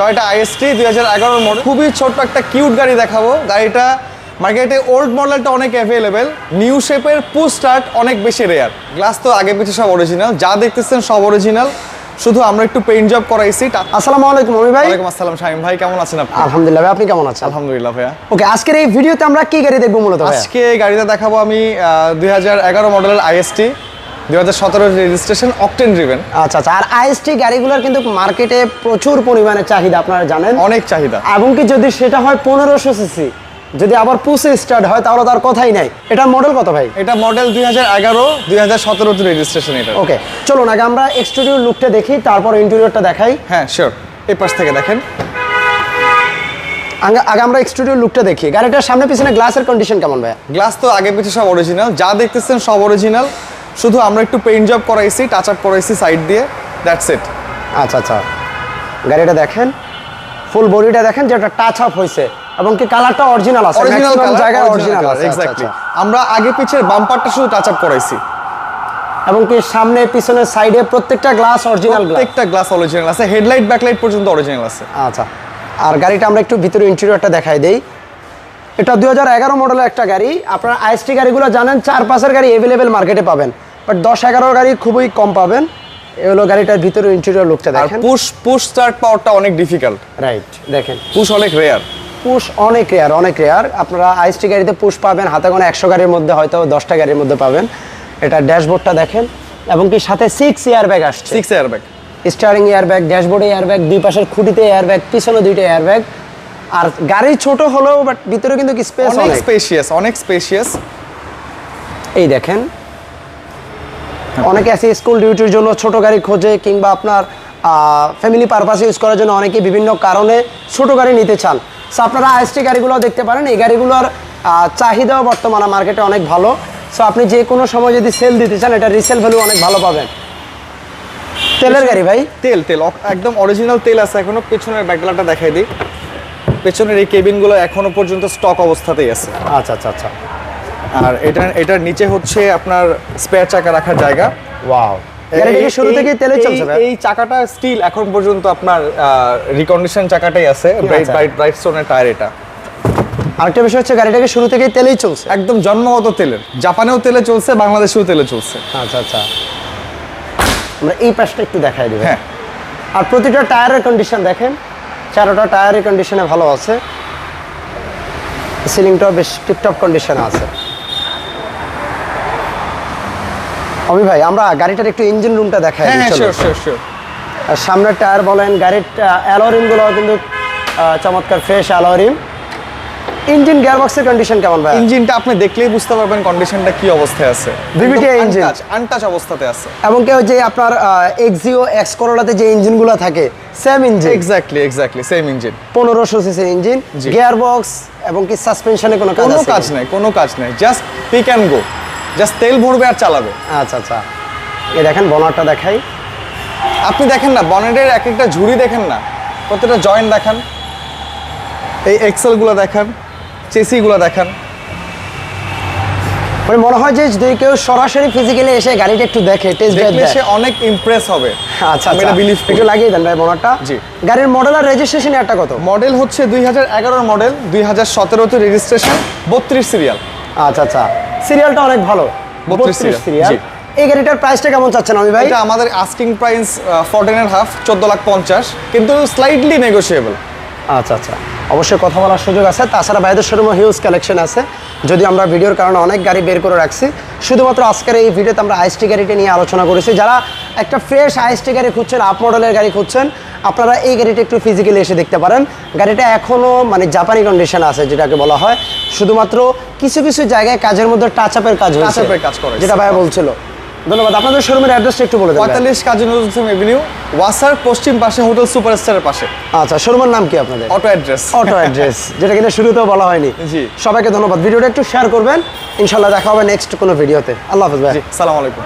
Toyota IST দুই হাজার এগারোর মডেল খুবই ছোট্ট একটা কিউট গাড়ি দেখাবো। গাড়িটা মার্কেটে ওল্ড মডেলটা অনেক অ্যাভেলেবেল নিউ শেপের পু স্টার্ট অনেক বেশি রেয়ার গ্লাস তো আগে পিছিয়ে সব অরিজিনাল যা দেখতেছেন সব অরিজিনাল শুধু আমরা একটু পেইন্ট জব করাইছি আসসালামু আলাইকুম আমি ভাই। ওয়ালাইকুম আসসালাম শামিম ভাই। কেমন আছেন আপনি? আলহামদুলিল্লাহ ভাই আপনি কেমন আছেন? আলহামদুলিল্লাহ ভাইয়া। ওকে আজকের এই ভিডিওতে আমরা কি গাড়ি দেখব মূলত আজকে গাড়িটা দেখাবো আমি দুই হাজার এগারো মডেলের আইএসটি দুই হাজার সতেরো রেজিস্ট্রেশন অকটেন ড্রিভেন আচ্ছা আচ্ছা আর আইএসটি গাড়িগুলোর কিন্তু মার্কেটে প্রচুর পরিমাণে চাহিদা আপনারা জানেন। অনেক চাহিদা। এবং কি যদি সেটা হয় পনেরোশো সিসি যদি আবার পুষে স্টার্ট হয় তাহলে তার কথাই নাই। এটার মডেল কত ভাই? এটা মডেল দুই হাজার এগারো দুই হাজার সতেরো রেজিস্ট্রেশন এটা। ওকে চলুন আগে আমরা এক্সটেরিয়র লুকটা দেখি তারপর ইন্টেরিয়রটা দেখাই। হ্যাঁ শিওর এই পাশ থেকে দেখেন। আগে আমরা এক্সটেরিয়র লুকটা দেখি। গাড়িটার সামনে পিছনে গ্লাসের কন্ডিশন কেমন ভাই গ্লাস তো আগে পিছিয়ে সব অরিজিনাল যা দেখতেছেন সব অরিজিনাল শুধু আমরা একটু পেইন্ট জব করাইছি টাচ আপ করাইছি সাইড দিয়ে দ্যাটস ইট আচ্ছা আচ্ছা। গাড়িটা দেখেন ফুল বডিটা দেখেন যেটা টাচ আপ হয়েছে এবং কি কালারটা অরিজিনাল আছে অরিজিনাল ম্যাক্সিমাম জায়গায় অরিজিনাল আছে এক্স্যাক্টলি এক্স্যাক্টলি আমরা আগে পিছের বাম্পারটা শুধু টাচ আপ করাইছি। এবং কি সামনে পিছনে সাইডে প্রত্যেকটা গ্লাস অরিজিনাল গ্লাস প্রত্যেকটা গ্লাস অরিজিনাল আছে হেডলাইট ব্যাকলাইট পর্যন্ত অরিজিনাল আছে। আচ্ছা। আর গাড়িটা আমরা একটু ভিতরে ইন্টেরিয়রটা দেখাই দেই। এটা দুই হাজার এগারো মডেলের একটা গাড়ি আপনারা আইএসটি গাড়িগুলো জানেন চার পাঁচের গাড়ি অ্যাভেলেবেল মার্কেটে পাবেন। বাট দশ এগারো গাড়ি খুবই কম পাবেন। এগুলো গাড়িটার ভিতরে ইন্টেরিয়র লুকটা দেখেন। পুশ পুশ স্টার্ট পাওয়ারটা অনেক ডিফিকাল্ট রাইট দেখেন। পুশ অনেক রেয়ার পুশ অনেক রেয়ার অনেক রেয়ার আপনারা আইএসটি গাড়িতে পুশ পাবেন হাতে কোনো একশো গাড়ির মধ্যে হয়তো দশটা গাড়ির মধ্যে পাবেন। এটা ড্যাশবোর্ডটা দেখেন। এবং কি সাথে সিক্স এয়ার ব্যাগ আসছে। Six air bag steering air bag ড্যাশবোর্ডে এয়ার ব্যাগ দুই পাশের খুঁটিতে এয়ার ব্যাগ পিছনে দুইটা এয়ার ব্যাগ আর গাড়ি ছোট হলেও বাট ভিতরে কিন্তু স্পেস অনেক স্পেশিয়াস অনেক স্পেশিয়াস এই দেখেন। অনেকে আছে স্কুল ডিউটির জন্য ছোট গাড়ি খোঁজে কিংবা আপনার ফ্যামিলি পারপাসে ইউজ করার জন্য অনেকে বিভিন্ন কারণে ছোট গাড়ি নিতে চান। সো আপনারা আইএসটি গাড়িগুলো দেখতে পারেন। এই গাড়িগুলোর চাহিদাও বর্তমানে মার্কেটে অনেক ভালো। সো আপনি যে কোনো সময় যদি সেল দিতে চান এটা রিসেল ভ্যালু অনেক ভালো পাবেন। তেলের গাড়ি ভাই? তেল তেল। একদম অরিজিনাল তেল আছে এখনও। পেছনের ব্যাকলাটা দেখাই দিই। পেছনের এই কেবিনগুলো এখনও পর্যন্ত স্টক অবস্থাতেই আছে। আচ্ছা আচ্ছা আচ্ছা। আর এটা এটার নিচে হচ্ছে আপনার স্পেয়ার চাকা রাখার জায়গা। ওয়াও শুরু থেকে তেলে চলছে এই চাকাটা স্টিল এখন পর্যন্ত আপনার রিকন্ডিশন চাকাটাই আছে ব্রাইট ব্রাইট ব্রাইট স্টোনের টায়ার এটা। আরেকটা বিষয় হচ্ছে গাড়িটাকে শুরু থেকে তেলেই চলছে। একদম জন্মগত তেলের। জাপানেও তেলে চলছে বাংলাদেশেও তেলে চলছে। আচ্ছা আচ্ছা। আমরা এই পাশটা একটু দেখাই দেবো হ্যাঁ। আর প্রতিটা টায়ারের কন্ডিশন দেখেন। চারোটা টায়ারের কন্ডিশনে ভালো আছে। সিলিংটাও বেশ টিপটপ কন্ডিশনে আছে। অমি ভাই আমরা গাড়িটার একটু ইঞ্জিন রুমটা দেখাই হ্যাঁ হ্যাঁ আর সামনের টায়ার বলেন গাড়ির অ্যালোরিমগুলো কিন্তু চমৎকার ফ্রেশ অ্যালোরিম ইঞ্জিন গিয়ারবক্সের কন্ডিশন কেমন ভাই? ইঞ্জিনটা আপনি দেখলেই বুঝতে পারবেন কন্ডিশনটা কি অবস্থায় আছে। VVT engine। আনটাচ অবস্থাতে আছে। এবং কেউ যে আপনার এক্সিও এক্স করোলাতে যে ইঞ্জিনগুলো থাকে same engine exactly exactly same engine পনেরোশো সিসির ইঞ্জিন জি। গিয়ার বক্স এবং কি সাসপেনশনে কোনো কাজ কোনো কাজ নাই কোনো কাজ নাই just pick and go just তেল ভরবে আর চালাবে। আচ্ছা আচ্ছা। এই দেখেন বনারটা দেখাই। আপনি দেখেন না বনেটের এক একটা ঝুড়ি দেখেন না। প্রত্যেকটা জয়েন্ট দেখান। এই এক্সেলগুলো দেখান চেসিগুলো দেখান। মানে মনে হয় যে যদি কেউ সরাসরি ফিজিক্যালি এসে গাড়িটা একটু দেখে টেস্ট ড্রাইভ দেয়। সে অনেক ইমপ্রেস হবে। আচ্ছা আমি আচ্ছা। এটা বিলিভ একটু লাগিয়ে দেন ভাই বনারটা জি। গাড়ির মডেল আর রেজিস্ট্রেশন একটা কত? মডেল হচ্ছে দুই হাজার এগারোর মডেল দুই হাজার সতেরোতে রেজিস্ট্রেশন বত্রিশ সিরিয়াল আচ্ছা আচ্ছা। সিরিয়ালটা অনেক ভালো। 32 সিরিয়াল। এই গাড়িটার প্রাইসটা কেমন চাচ্ছেন আমি ভাই? এটা আমাদের asking price fourteen and half চোদ্দ লাখ পঞ্চাশ কিন্তু স্লাইটলি নেগোসিয়েবল আচ্ছা আচ্ছা। অবশ্যই কথা বলার সুযোগ আছে। তাছাড়া বাইরের শোরুমে হিউজ কালেকশন আছে। যদি আমরা ভিডিওর কারণে অনেক গাড়ি বের করে রাখছি শুধুমাত্র আজকের এই ভিডিওতে আমরা আইএসটি গাড়িটা নিয়ে আলোচনা করেছি। যারা একটা ফ্রেশ আইএসটি গাড়ি খুঁজছেন আপ মডেলের গাড়ি খুঁজছেন আপনারা এই গাড়িটা একটু ফিজিক্যালি এসে দেখতে পারেন। গাড়িটা এখনও মানে জাপানি কন্ডিশন আছে যেটাকে বলা হয়। শুধুমাত্র কিছু কিছু জায়গায় কাজের মধ্যে টাচ আপের কাজ হয়েছে। টাচ আপের কাজ করে যেটা ভাই বলছিল। ধন্যবাদ। আপনাদের শোরুমের অ্যাড্রেসটা একটু বলে দেন ভাই। পঁয়তাল্লিশ কাজী নজরুল ইসলাম এভিনিউ ওয়াসার পশ্চিম পাশে হোটেল সুপারস্টারের পাশে। আচ্ছা শোরুমের নাম কি আপনাদের? অটো অ্যাড্রেস অটো অ্যাড্রেস যেটা কিনা শুরুতেও বলা হয়নি। জি। সবাইকে ধন্যবাদ। ভিডিওটা একটু শেয়ার করবেন। ইনশাআল্লাহ দেখা হবে নেক্সট কোনো ভিডিওতে আল্লাহ হাফেজ ভাই জি সালাম আলাইকুম।